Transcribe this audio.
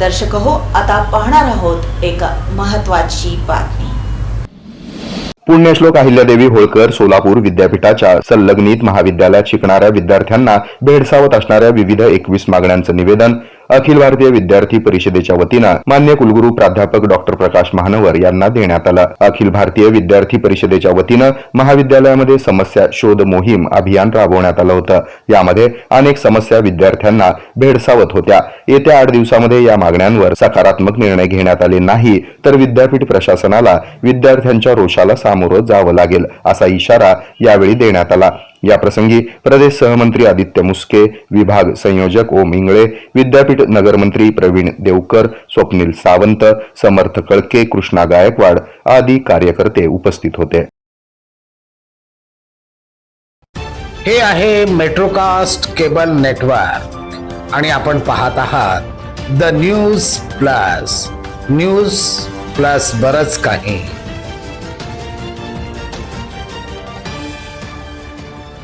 दर्शक हो आता पाहणार आहोत एक महत्वाची बातमी. पुण्यश्लोक अहिल्यादेवी होळकर सोलापूर विद्यापीठाच्या संलग्नित महाविद्यालयात शिकणाऱ्या विद्यार्थ्यांना भेडसावत असणाऱ्या विविध एकवीस मागण्यांचं निवेदन अखिल भारतीय विद्यार्थी परिषदेच्या वतीनं मान्य कुलगुरू प्राध्यापक डॉक्टर प्रकाश महानवर यांना देण्यात आला. अखिल भारतीय विद्यार्थी परिषदेच्या वतीनं महाविद्यालयामध्ये समस्या शोध मोहीम अभियान राबवण्यात आलं होतं. यामध्ये अनेक समस्या विद्यार्थ्यांना भेडसावत होत्या. येत्या आठ दिवसामध्ये या मागण्यांवर सकारात्मक निर्णय घेण्यात आले नाही तर विद्यापीठ प्रशासनाला विद्यार्थ्यांच्या रोषाला सामोरं जावं लागेल असा इशारा यावेळी देण्यात आला. याप्रसंगी प्रदेश सहमंत्री आदित्य मुस्के विभाग संयोजक ओम इंगळे विद्यापीठ नगरमंत्री प्रवीण देवकर स्वप्नील सावंत समर्थ कळके कृष्णा गायकवाड आदी कार्यकर्ते उपस्थित होते. हे आहे मेट्रोकास्ट केबल नेटवर्क आणि आपण पाहत आहात the news plus. News plus बरच काही.